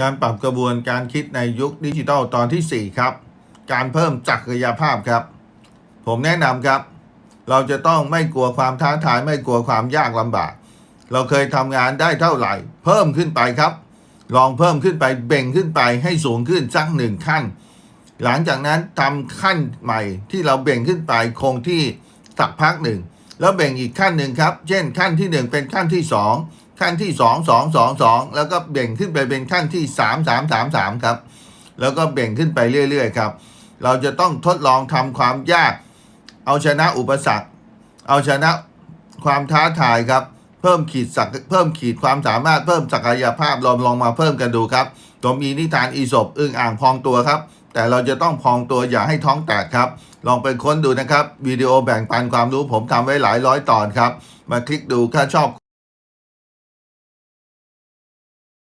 การปรับกระบวนการคิดในยุคดิจิทัลตอนที่ 4 ครับ การเพิ่มจักรยภาพครับ ผมแนะนำครับ เราจะต้องไม่กลัวความท้าทายไม่กลัวความยากลำบาก เราเคยทำงานได้เท่าไหร่ เพิ่มขึ้นไปครับ ลองเพิ่มขึ้นไปเบ่งขึ้นไปให้สูงขึ้นสักหนึ่งขั้น หลังจากนั้นทำขั้นใหม่ที่เราเบ่งขึ้นไปคงที่สักพักหนึ่ง แล้วแบ่งอีกขั้นหนึ่งครับ เช่นขั้นที่หนึ่งเป็นขั้นที่สองขั้นที่สองสองสองสองแล้วก็แบ่งขึ้นไปเป็นขั้นที่สามสามสามสามครับ แล้วก็แบ่งขึ้นไปเรื่อยๆครับ เราจะต้องทดลองทำความยาก เอาชนะอุปสรรค เอาชนะความท้าทายครับ เพิ่มขีดศักเพิ่มขีดความสามารถเพิ่มศักยภาพลองลองมาเพิ่มกันดูครับตัวมีนิทานอีศบอึ่งอ่างพองตัวครับ แต่เราจะต้องพองตัวอย่าให้ท้องแตกครับ ลองไปค้นดูนะครับ วิดีโอแบ่งปันความรู้ผมทำไว้หลายร้อยตอนครับ มาคลิกดูถ้าชอบ